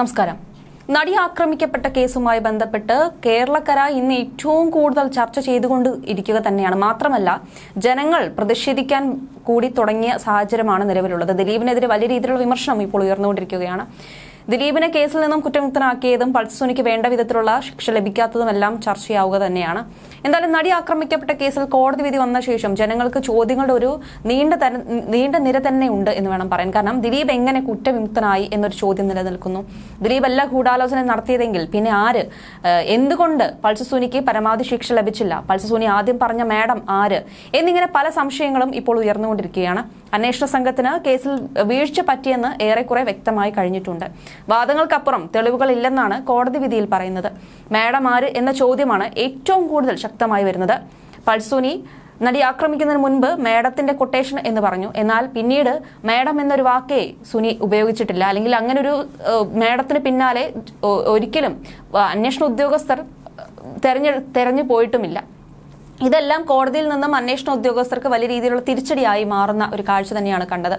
നമസ്കാരം. നടി ആക്രമിക്കപ്പെട്ട കേസുമായി ബന്ധപ്പെട്ട് കേരളക്കര ഇന്ന് ഏറ്റവും കൂടുതൽ ചർച്ച ചെയ്തുകൊണ്ട് ഇരിക്കുക തന്നെയാണ്. മാത്രമല്ല ജനങ്ങൾ പ്രതിഷേധിക്കാൻ കൂടി തുടങ്ങിയ സാഹചര്യമാണ് നിലവിലുള്ളത്. ദിലീപിനെതിരെ വലിയ രീതിയിലുള്ള വിമർശനം ഇപ്പോൾ ഉയർന്നുകൊണ്ടിരിക്കുകയാണ്. ദിലീപിനെ കേസിൽ നിന്നും കുറ്റമുക്തനാക്കിയതും പൾസുനിക്ക് വേണ്ട വിധത്തിലുള്ള ശിക്ഷ ലഭിക്കാത്തതുമെല്ലാം ചർച്ചയാവുക തന്നെയാണ്. എന്തായാലും നടി ആക്രമിക്കപ്പെട്ട കേസിൽ കോടതി വിധി വന്ന ശേഷം ജനങ്ങൾക്ക് ചോദ്യങ്ങളുടെ ഒരു നീണ്ട നീണ്ട നിര തന്നെ ഉണ്ട് എന്ന് വേണം പറയാൻ. കാരണം ദിലീപ് എങ്ങനെ കുറ്റവിമുക്തനായി എന്നൊരു ചോദ്യം നിലനിൽക്കുന്നു. ദിലീപ് അല്ല ഗൂഢാലോചന നടത്തിയതെങ്കിൽ പിന്നെ ആര്? എന്തുകൊണ്ട് പൾസസൂനിക്ക് പരമാവധി ശിക്ഷ ലഭിച്ചില്ല? പൾസസൂനി ആദ്യം പറഞ്ഞ മാഡം ആര്? എന്നിങ്ങനെ പല സംശയങ്ങളും ഇപ്പോൾ ഉയർന്നുകൊണ്ടിരിക്കുകയാണ്. അന്വേഷണ സംഘത്തിന് കേസിൽ വീഴ്ച പറ്റിയെന്ന് ഏറെക്കുറെ വ്യക്തമായി കഴിഞ്ഞിട്ടുണ്ട്. വാദങ്ങൾക്കപ്പുറം തെളിവുകൾ ഇല്ലെന്നാണ് കോടതി വിധിയിൽ പറയുന്നത്. മാഡം ആര് എന്ന ചോദ്യമാണ് ഏറ്റവും കൂടുതൽ ശക്തമായി വരുന്നത്. പൾസൂനി നടി ആക്രമിക്കുന്നതിന് മുൻപ് മേഡത്തിന്റെ കൊട്ടേഷൻ എന്ന് പറഞ്ഞു. എന്നാൽ പിന്നീട് മേഡം എന്നൊരു വാക്കേ സുനി ഉപയോഗിച്ചിട്ടില്ല. അല്ലെങ്കിൽ അങ്ങനെ ഒരു മേഡത്തിന് പിന്നാലെ ഒരിക്കലും അന്വേഷണ ഉദ്യോഗസ്ഥർ തെരഞ്ഞെ തെരഞ്ഞു പോയിട്ടുമില്ല. ഇതെല്ലാം കോടതിയിൽ നിന്നും അന്വേഷണ ഉദ്യോഗസ്ഥർക്ക് വലിയ രീതിയിലുള്ള തിരിച്ചടിയായി മാറുന്ന ഒരു കാഴ്ച തന്നെയാണ് കണ്ടത്.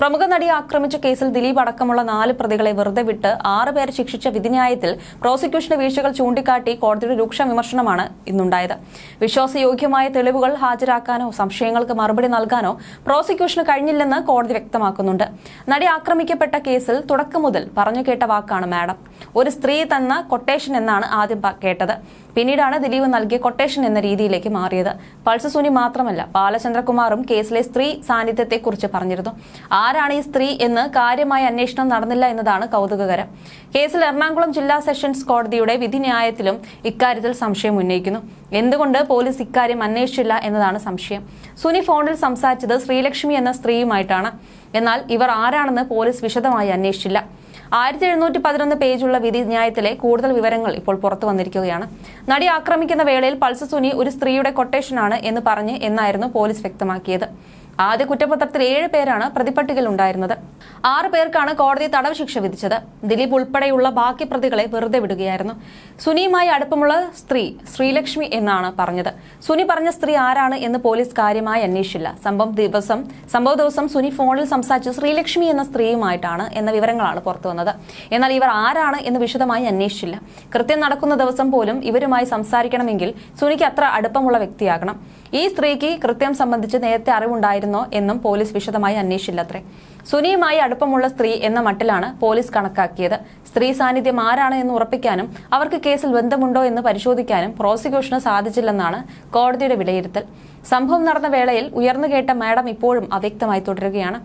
പ്രമുഖ നടിയെ ആക്രമിച്ച കേസിൽ ദിലീപ് അടക്കമുള്ള നാല് പ്രതികളെ വെറുതെ വിട്ട് ആറ് പേരെ ശിക്ഷിച്ച വിധിന്യായത്തിൽ പ്രോസിക്യൂഷന്റെ വീഴ്ചകൾ ചൂണ്ടിക്കാട്ടി കോടതിയുടെ രൂക്ഷ വിമർശനമാണ് ഇന്നുണ്ടായത്. വിശ്വാസയോഗ്യമായ തെളിവുകൾ ഹാജരാക്കാനോ സംശയങ്ങൾക്ക് മറുപടി നൽകാനോ പ്രോസിക്യൂഷന് കഴിഞ്ഞില്ലെന്ന് കോടതി വ്യക്തമാക്കുന്നുണ്ട്. നടി ആക്രമിക്കപ്പെട്ട കേസിൽ തുടക്കം മുതൽ പറഞ്ഞു കേട്ട വാക്കാണ് മാഡം. ഒരു സ്ത്രീ തന്ന കൊട്ടേഷൻ എന്നാണ് ആദ്യം കേട്ടത്. പിന്നീടാണ് ദിലീപ് നൽകിയ കൊട്ടേഷൻ എന്ന രീതിയിലേക്ക് മാറിയത്. പൾസസൂനി മാത്രമല്ല ബാലചന്ദ്രകുമാറും കേസിലെ സ്ത്രീ സാന്നിധ്യത്തെക്കുറിച്ച് പറഞ്ഞിരുന്നു. ആരാണ് ഈ സ്ത്രീ എന്ന് കാര്യമായ അന്വേഷണം നടന്നില്ല എന്നതാണ് കൗതുകകരം. കേസിൽ എറണാകുളം ജില്ലാ സെഷൻസ് കോടതിയുടെ വിധിന്യായത്തിലും ഇക്കാര്യത്തിൽ സംശയം ഉന്നയിക്കുന്നു. എന്തുകൊണ്ട് പോലീസ് ഇക്കാര്യം അന്വേഷിച്ചില്ല എന്നതാണ് സംശയം. സുനി ഫോണിൽ സംസാരിച്ചത് ശ്രീലക്ഷ്മി എന്ന സ്ത്രീയുമായിട്ടാണ്. എന്നാൽ ഇവർ ആരാണെന്ന് പോലീസ് വിശദമായി അന്വേഷിച്ചില്ല. ആയിരത്തി എഴുന്നൂറ്റി പതിനൊന്ന് പേജുള്ള വിധി ന്യായത്തിലെ കൂടുതൽ വിവരങ്ങൾ ഇപ്പോൾ പുറത്തു വന്നിരിക്കുകയാണ്. നടി ആക്രമിക്കുന്ന വേളയിൽ പൾസസുനി ഒരു സ്ത്രീയുടെ കൊട്ടേഷനാണ് എന്ന് പറഞ്ഞ് എന്നായിരുന്നു പോലീസ് വ്യക്തമാക്കിയത്. ആദ്യ കുറ്റപത്രത്തിൽ ഏഴ് പേരാണ് പ്രതിപട്ടികയിൽ ഉണ്ടായിരുന്നത്. ആറ് പേർക്കാണ് കോടതി തടവ് ശിക്ഷ വിധിച്ചത്. ദിലീപ് ഉൾപ്പെടെയുള്ള ബാക്കി പ്രതികളെ വെറുതെ വിടുകയായിരുന്നു. സുനിയുമായി അടുപ്പമുള്ള സ്ത്രീ ശ്രീലക്ഷ്മി എന്നാണ് പറഞ്ഞത്. സുനി പറഞ്ഞ സ്ത്രീ ആരാണ് എന്ന് പോലീസ് കാര്യമായി അന്വേഷിച്ചില്ല. സംഭവ ദിവസം സംഭവ ദിവസം സുനി ഫോണിൽ സംസാരിച്ച് ശ്രീലക്ഷ്മി എന്ന സ്ത്രീയുമായിട്ടാണ് എന്ന വിവരങ്ങളാണ് പുറത്തു വന്നത്. എന്നാൽ ഇവർ ആരാണ് എന്ന് വിശദമായി അന്വേഷിച്ചില്ല. കൃത്യം നടക്കുന്ന ദിവസം പോലും ഇവരുമായി സംസാരിക്കണമെങ്കിൽ സുനിക്ക് അത്ര അടുപ്പമുള്ള വ്യക്തിയാകണം. ഈ സ്ത്രീക്ക് കൃത്യം സംബന്ധിച്ച് നേരത്തെ അറിവുണ്ടായിരുന്നോ. എന്നും പോലീസ് വിശദമായി അന്വേഷിച്ചില്ലത്രേ. സുനിയുമായി അടുപ്പമുള്ള സ്ത്രീ എന്ന മട്ടിലാണ് പോലീസ് കണക്കാക്കിയത്. സ്ത്രീ സാന്നിധ്യം ആരാണ് എന്ന് ഉറപ്പിക്കാനും അവർക്ക് കേസിൽ ബന്ധമുണ്ടോ എന്ന് പരിശോധിക്കാനും പ്രോസിക്യൂഷന് സാധിച്ചില്ലെന്നാണ് കോടതിയുടെ വിലയിരുത്തൽ. സംഭവം നടന്ന വേളയിൽ ഉയർന്നു കേട്ട മാഡം ഇപ്പോഴും അവ്യക്തമായി തുടരുകയാണ്.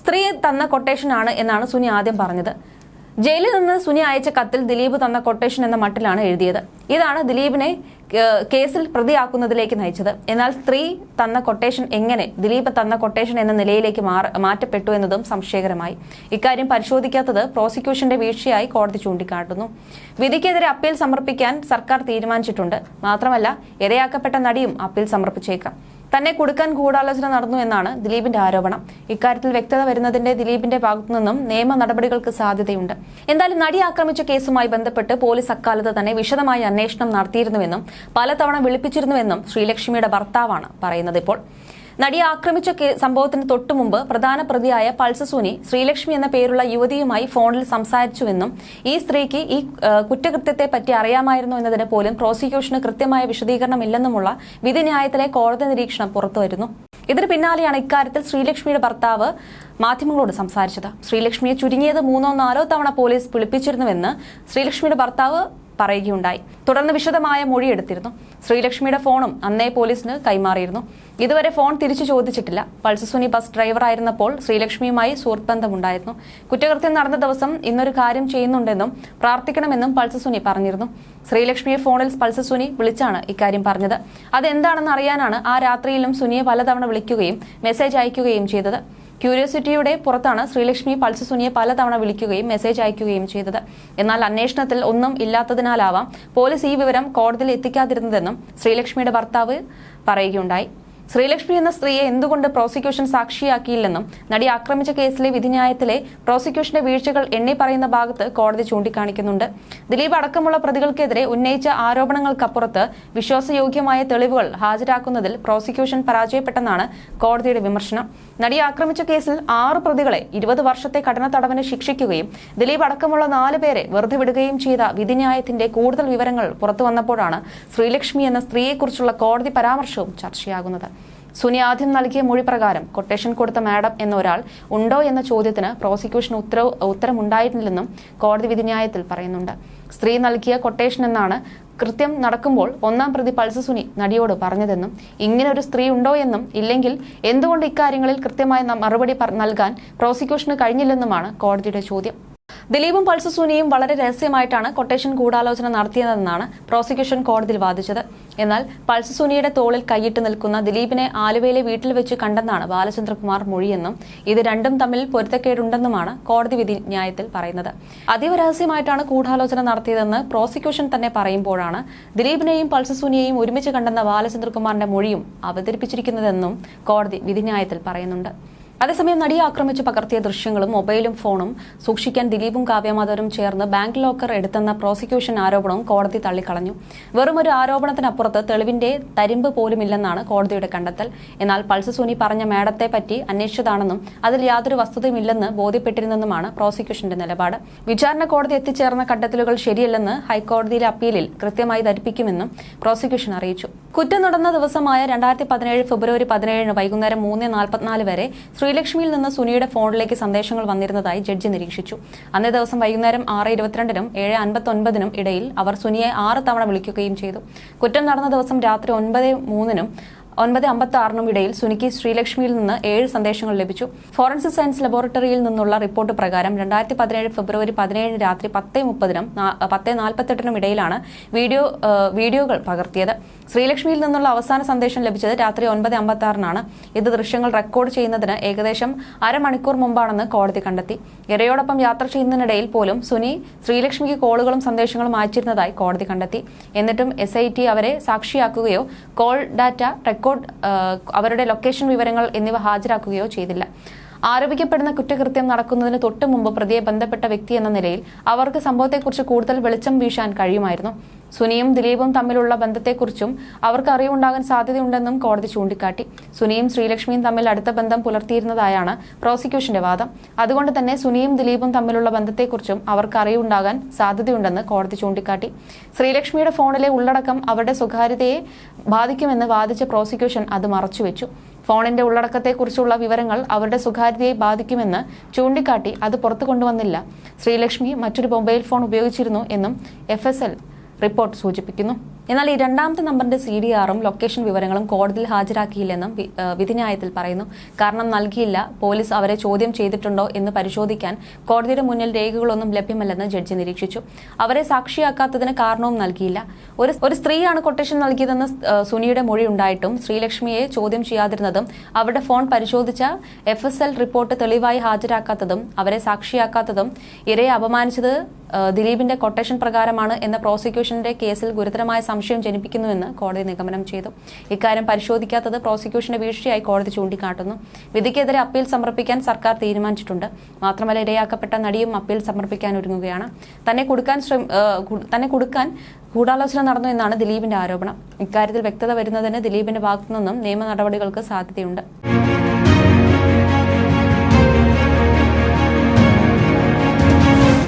സ്ത്രീ തന്ന കൊട്ടേഷനാണ് എന്നാണ് സുനി ആദ്യം പറഞ്ഞത്. ജയിലിൽ നിന്ന് സുനി അയച്ച കത്തിൽ ദിലീപ് തന്ന കൊട്ടേഷൻ എന്ന മട്ടിലാണ് എഴുതിയത്. ഇതാണ് ദിലീപിനെ കേസിൽ പ്രതിയാക്കുന്നതിലേക്ക് നയിച്ചത്. എന്നാൽ സ്ത്രീ തന്ന കൊട്ടേഷൻ എങ്ങനെ ദിലീപ് തന്ന കൊട്ടേഷൻ എന്ന നിലയിലേക്ക് മാറ്റപ്പെട്ടു എന്നതും സംശയകരമായി. ഇക്കാര്യം പരിശോധിക്കാത്തത് പ്രോസിക്യൂഷന്റെ വീഴ്ചയായി കോടതി ചൂണ്ടിക്കാട്ടുന്നു. വിധിക്കെതിരെ അപ്പീൽ സമർപ്പിക്കാൻ സർക്കാർ തീരുമാനിച്ചിട്ടുണ്ട്. മാത്രമല്ല ഇരയാക്കപ്പെട്ട നടിയും അപ്പീൽ സമർപ്പിച്ചേക്കാം. തന്നെ കൊടുക്കാൻ ഗൂഢാലോചന നടന്നു എന്നാണ് ദിലീപിന്റെ ആരോപണം. ഇക്കാര്യത്തിൽ വ്യക്തത വരുന്നതിന്റെ ദിലീപിന്റെ ഭാഗത്തുനിന്നും നിയമ നടപടികൾക്ക് സാധ്യതയുണ്ട്. എന്തായാലും നടി ആക്രമിച്ച കേസുമായി ബന്ധപ്പെട്ട് പോലീസ് അക്കാലത്ത് തന്നെ വിശദമായ അന്വേഷണം നടത്തിയിരുന്നുവെന്നും പലതവണ വിളിപ്പിച്ചിരുന്നുവെന്നും ശ്രീലക്ഷ്മിയുടെ ഭർത്താവാണ് പറയുന്നത് ഇപ്പോൾ. നടിയെ ആക്രമിച്ച സംഭവത്തിന് തൊട്ടുമുമ്പ് പ്രധാന പ്രതിയായ പൾസസൂനി ശ്രീലക്ഷ്മി എന്ന പേരുള്ള യുവതിയുമായി ഫോണിൽ സംസാരിച്ചുവെന്നും ഈ സ്ത്രീക്ക് ഈ കുറ്റകൃത്യത്തെ പറ്റി അറിയാമായിരുന്നു എന്നതിന് പോലും പ്രോസിക്യൂഷന് കൃത്യമായ വിശദീകരണമില്ലെന്നുമുള്ള വിധിന്യായത്തിലെ കോടതി നിരീക്ഷണം പുറത്തുവരുന്നു. ഇതിന് പിന്നാലെയാണ് ഇക്കാര്യത്തിൽ ശ്രീലക്ഷ്മിയുടെ ഭർത്താവ് മാധ്യമങ്ങളോട് സംസാരിച്ചത്. ശ്രീലക്ഷ്മിയെ ചുരുങ്ങിയത് മൂന്നോ നാലോ തവണ പോലീസ് വിളിപ്പിച്ചിരുന്നുവെന്ന് ശ്രീലക്ഷ്മിയുടെ ഭർത്താവ് പറയുകയുണ്ടായി. തുടർന്ന് വിശദമായ മൊഴിയെടുത്തിരുന്നു ശ്രീലക്ഷ്മിയുടെ ഫോണും അന്നേ പോലീസിന് കൈമാറിയിരുന്നു. ഇതുവരെ ഫോൺ തിരിച്ചു ചോദിച്ചിട്ടില്ല. പൾസസുനി ബസ് ഡ്രൈവറായിരുന്നപ്പോൾ ശ്രീലക്ഷ്മിയുമായി സുഹൃത്ത് ബന്ധമുണ്ടായിരുന്നു കുറ്റകൃത്യം നടന്ന ദിവസം ഇന്നൊരു കാര്യം ചെയ്യുന്നുണ്ടെന്നും പ്രാർത്ഥിക്കണമെന്നും പൾസസുനി പറഞ്ഞിരുന്നു. ശ്രീലക്ഷ്മിയെ ഫോണിൽ പൾസസുനി വിളിച്ചാണ് ഇക്കാര്യം പറഞ്ഞത്. അതെന്താണെന്ന് അറിയാനാണ് ആ രാത്രിയിലും സുനിയെ പലതവണ വിളിക്കുകയും മെസ്സേജ് അയക്കുകയും ചെയ്തത്. ക്യൂരിയോസിറ്റിയുടെ പുറത്താണ് ശ്രീലക്ഷ്മി പൾസസുനിയെ പലതവണ വിളിക്കുകയും മെസ്സേജ് അയക്കുകയും ചെയ്തത്. എന്നാൽ അന്വേഷണത്തിൽ ഒന്നും ഇല്ലാത്തതിനാലാവാം പോലീസ് ഈ വിവരം കോടതിയിൽ എത്തിക്കാതിരുന്നതെന്നും ശ്രീലക്ഷ്മിയുടെ ഭർത്താവ് പറയുകയുണ്ടായി. ശ്രീലക്ഷ്മി എന്ന സ്ത്രീയെ എന്തുകൊണ്ട് പ്രോസിക്യൂഷൻ സാക്ഷിയാക്കിയില്ലെന്നും നടി ആക്രമിച്ച കേസിലെ വിധിന്യായത്തിലെ പ്രോസിക്യൂഷന്റെ വീഴ്ചകൾ എണ്ണി പറയുന്ന ഭാഗത്ത് കോടതി ചൂണ്ടിക്കാണിക്കുന്നുണ്ട്. ദിലീപ് അടക്കമുള്ള പ്രതികൾക്കെതിരെ ഉന്നയിച്ച ആരോപണങ്ങൾക്കപ്പുറത്ത് വിശ്വാസയോഗ്യമായ തെളിവുകൾ ഹാജരാക്കുന്നതിൽ പ്രോസിക്യൂഷൻ പരാജയപ്പെട്ടെന്നാണ് കോടതിയുടെ വിമർശനം. നടി ആക്രമിച്ച കേസിൽ ആറ് പ്രതികളെ ഇരുപത് വർഷത്തെ കഠിന തടവിന് ശിക്ഷിക്കുകയും ദിലീപ് അടക്കമുള്ള നാല് പേരെ വെറുതെ വിടുകയും ചെയ്ത വിധിന്യായത്തിന്റെ കൂടുതൽ വിവരങ്ങൾ പുറത്തുവന്നപ്പോഴാണ് ശ്രീലക്ഷ്മി എന്ന സ്ത്രീയെക്കുറിച്ചുള്ള കോടതി പരാമർശവും ചർച്ചയാകുന്നത്. സുനി ആദ്യം നൽകിയ മൊഴി പ്രകാരം കൊട്ടേഷൻ കൊടുത്ത മാഡം എന്ന ഒരാൾ ഉണ്ടോ എന്ന ചോദ്യത്തിന് പ്രോസിക്യൂഷൻ ഉത്തരവ് ഉത്തരമുണ്ടായിട്ടില്ലെന്നും കോടതി വിധിന്യായത്തിൽ പറയുന്നുണ്ട്. സ്ത്രീ നൽകിയ കൊട്ടേഷൻ എന്നാണ് കൃത്യം നടക്കുമ്പോൾ ഒന്നാം പ്രതി പൾസ സുനി നടിയോട് പറഞ്ഞതെന്നും ഇങ്ങനെ ഒരു സ്ത്രീ ഉണ്ടോ എന്നും ഇല്ലെങ്കിൽ എന്തുകൊണ്ട് ഇക്കാര്യങ്ങളിൽ കൃത്യമായ മറുപടി നൽകാൻ പ്രോസിക്യൂഷന് കഴിഞ്ഞില്ലെന്നുമാണ് കോടതിയുടെ ചോദ്യം. ദിലീപും പൾസസൂനിയും വളരെ രഹസ്യമായിട്ടാണ് കൊട്ടേഷൻ ഗൂഢാലോചന നടത്തിയതെന്നാണ് പ്രോസിക്യൂഷൻ കോടതിയിൽ വാദിച്ചത്. എന്നാൽ പൾസസൂനിയുടെ തോളിൽ കൈയിട്ട് നിൽക്കുന്ന ദിലീപിനെ ആലുവയിലെ വീട്ടിൽ വെച്ച് കണ്ടെന്നാണ് ബാലചന്ദ്രകുമാർ മൊഴിയെന്നും ഇത് രണ്ടും തമ്മിൽ പൊരുത്തക്കേടുണ്ടെന്നുമാണ് കോടതി വിധി ന്യായത്തിൽ പറയുന്നത്. അതീവ രഹസ്യമായിട്ടാണ് ഗൂഢാലോചന നടത്തിയതെന്ന് പ്രോസിക്യൂഷൻ തന്നെ പറയുമ്പോഴാണ് ദിലീപിനെയും പൾസസൂനിയെയും ഒരുമിച്ച് കണ്ടെന്ന ബാലചന്ദ്രകുമാറിന്റെ മൊഴിയും അവതരിപ്പിച്ചിരിക്കുന്നതെന്നും കോടതി വിധിന്യായത്തിൽ പറയുന്നുണ്ട്. അതേസമയം നടിയെ ആക്രമിച്ച് പകർത്തിയ ദൃശ്യങ്ങളും മൊബൈലും ഫോണും സൂക്ഷിക്കാൻ ദിലീപും കാവ്യമാധവരും ചേർന്ന് ബാങ്ക് ലോക്കർ എടുത്തെന്ന പ്രോസിക്യൂഷൻ ആരോപണവും കോടതി തള്ളിക്കളഞ്ഞു. വെറുമൊരു ആരോപണത്തിനപ്പുറത്ത് തെളിവിന്റെ തരിമ്പ് പോലുമില്ലെന്നാണ് കോടതിയുടെ കണ്ടെത്തൽ. എന്നാൽ പൾസ് സുനി പറഞ്ഞ മേഡത്തെ പറ്റി അന്വേഷിച്ചതാണെന്നും അതിൽ യാതൊരു വസ്തുതയുമില്ലെന്ന് ബോധ്യപ്പെട്ടിരുന്നെന്നുമാണ് പ്രോസിക്യൂഷന്റെ നിലപാട്. വിചാരണ കോടതി എത്തിച്ചേർന്ന കണ്ടെത്തലുകൾ ശരിയല്ലെന്ന് ഹൈക്കോടതിയിലെ അപ്പീലിൽ കൃത്യമായി ധരിപ്പിക്കുമെന്നും പ്രോസിക്യൂഷൻ അറിയിച്ചു. കുറ്റം നടന്ന ദിവസമായ രണ്ടായിരത്തി പതിനേഴ് ഫെബ്രുവരി പതിനേഴിന് വൈകുന്നേരം മൂന്ന് നാൽപ്പത്തിനാല് വരെ ശ്രീലക്ഷ്മിയിൽ നിന്ന് സുനിയുടെ ഫോണിലേക്ക് സന്ദേശങ്ങൾ വന്നിരുന്നതായി ജഡ്ജി നിരീക്ഷിച്ചു. അന്നേ ദിവസം വൈകുന്നേരം ആറ് ഇരുപത്തിരണ്ടിനും ഏഴ് അൻപത്തൊൻപതിനും ഇടയിൽ അവർ സുനിയെ ആറ് തവണ വിളിക്കുകയും ചെയ്തു. കുറ്റം നടന്ന ദിവസം രാത്രി ഒൻപത് മൂന്നിനും ഒൻപത് അമ്പത്തി ആറിനും ഇടയിൽ സുനിക്ക് ശ്രീലക്ഷ്മിയിൽ നിന്ന് ഏഴ് സന്ദേശങ്ങൾ ലഭിച്ചു. ഫോറൻസിക് സയൻസ് ലബോറട്ടറിയിൽ നിന്നുള്ള റിപ്പോർട്ട് പ്രകാരം രണ്ടായിരത്തി പതിനേഴ് ഫെബ്രുവരി പതിനേഴിന് രാത്രി പത്ത് മുപ്പതിനും പത്ത് നാൽപ്പത്തെട്ടിനും ഇടയിലാണ് വീഡിയോ വീഡിയോകൾ പകർത്തിയത്. ശ്രീലക്ഷ്മിയിൽ നിന്നുള്ള അവസാന സന്ദേശം ലഭിച്ചത് രാത്രി ഒൻപത് അമ്പത്തി ആറിനാണ് ഇത് ദൃശ്യങ്ങൾ റെക്കോർഡ് ചെയ്യുന്നതിന് ഏകദേശം അരമണിക്കൂർ മുമ്പാണെന്ന് കോടതി കണ്ടെത്തി. ഇരയോടൊപ്പം യാത്ര ചെയ്യുന്നതിനിടയിൽ പോലും സുനി ശ്രീലക്ഷ്മിക്ക് കോളുകളും സന്ദേശങ്ങളും അയച്ചിരുന്നതായി കോടതി കണ്ടെത്തി. എന്നിട്ടും എസ് അവരെ സാക്ഷിയാക്കുകയോ കോൾ ഡാറ്റ റെക്കോർഡ് അവരുടെ ലൊക്കേഷൻ വിവരങ്ങൾ എന്നിവ ഹാജരാക്കുകയോ ചെയ്തില്ല. ആരോപിക്കപ്പെടുന്ന കുറ്റകൃത്യം നടക്കുന്നതിന് തൊട്ടു മുമ്പ് പ്രതിയെ ബന്ധപ്പെട്ട വ്യക്തി എന്ന നിലയിൽ അവർക്ക് സംഭവത്തെക്കുറിച്ച് കൂടുതൽ വെളിച്ചം വീശാൻ കഴിയുമായിരുന്നു. സുനിയും ദിലീപും തമ്മിലുള്ള ബന്ധത്തെക്കുറിച്ചും അവർക്ക് അറിവുണ്ടാകാൻ സാധ്യതയുണ്ടെന്നും കോടതി ചൂണ്ടിക്കാട്ടി. സുനിയും ശ്രീലക്ഷ്മിയും തമ്മിൽ അടുത്ത ബന്ധം പുലർത്തിയിരുന്നതായാണ് പ്രോസിക്യൂഷന്റെ വാദം. അതുകൊണ്ട് തന്നെ സുനിയും ദിലീപും തമ്മിലുള്ള ബന്ധത്തെക്കുറിച്ചും അവർക്ക് അറിവുണ്ടാകാൻ സാധ്യതയുണ്ടെന്ന് കോടതി ചൂണ്ടിക്കാട്ടി. ശ്രീലക്ഷ്മിയുടെ ഫോണിലെ ഉള്ളടക്കം അവരുടെ സ്വകാര്യതയെ ബാധിക്കുമെന്ന് വാദിച്ച പ്രോസിക്യൂഷൻ അത് മറച്ചുവെച്ചു. ഫോണിന്റെ ഉള്ളടക്കത്തെക്കുറിച്ചുള്ള വിവരങ്ങൾ അവരുടെ സ്വകാര്യതയെ ബാധിക്കുമെന്ന് ചൂണ്ടിക്കാട്ടി അത് പുറത്തു കൊണ്ടുവന്നില്ല. ശ്രീലക്ഷ്മി മറ്റൊരു മൊബൈൽ ഫോൺ ഉപയോഗിച്ചിരുന്നു എന്നും എഫ് റിപ്പോർട്ട് സൂചിപ്പിക്കുന്നു. എന്നാൽ ഈ രണ്ടാമത്തെ നമ്പറിന്റെ സി ഡി ആറും ലൊക്കേഷൻ വിവരങ്ങളും കോടതിയിൽ ഹാജരാക്കിയില്ലെന്നും വിധിന്യായത്തിൽ പറയുന്നു. കാരണം നൽകിയില്ല. പോലീസ് അവരെ ചോദ്യം ചെയ്തിട്ടുണ്ടോ എന്ന് പരിശോധിക്കാൻ കോടതിയുടെ മുന്നിൽ രേഖകളൊന്നും ലഭ്യമല്ലെന്ന് ജഡ്ജി നിരീക്ഷിച്ചു. അവരെ സാക്ഷിയാക്കാത്തതിന് കാരണവും നൽകിയില്ല. ഒരു ഒരു സ്ത്രീയാണ് കൊട്ടേഷൻ നൽകിയതെന്ന് സുനിയുടെ മൊഴി ഉണ്ടായിട്ടും ശ്രീലക്ഷ്മിയെ ചോദ്യം ചെയ്യാതിരുന്നതും അവരുടെ ഫോൺ പരിശോധിച്ച എഫ് എസ് എൽ റിപ്പോർട്ട് തെളിവായി ഹാജരാക്കാത്തതും അവരെ സാക്ഷിയാക്കാത്തതും ഇരയെ അപമാനിച്ചത് ദിലീപിന്റെ കൊട്ടേഷൻ പ്രകാരമാണ് എന്ന പ്രോസിക്യൂഷന്റെ കേസിൽ ഗുരുതരമായ സംശയം ജനിപ്പിക്കുന്നുവെന്ന് കോടതി നിഗമനം ചെയ്തു. ഇക്കാര്യം പരിശോധിക്കാത്തത് പ്രോസിക്യൂഷന്റെ വീഴ്ചയായി കോടതി ചൂണ്ടിക്കാട്ടുന്നു. വിധിക്കെതിരെ അപ്പീൽ സമർപ്പിക്കാൻ സർക്കാർ തീരുമാനിച്ചിട്ടുണ്ട്. മാത്രമല്ല ഇരയാക്കപ്പെട്ട നടിയും അപ്പീൽ സമർപ്പിക്കാൻ ഒരുങ്ങുകയാണ്. തന്നെ കൊടുക്കാൻ തന്നെ കൊടുക്കാൻ ഗൂഢാലോചന നടന്നു എന്നാണ് ദിലീപിന്റെ ആരോപണം. ഇക്കാര്യത്തിൽ വ്യക്തത വരുന്നതിന് ദിലീപിന്റെ ഭാഗത്തുനിന്നും നിയമ നടപടികൾക്ക് സാധ്യതയുണ്ട്.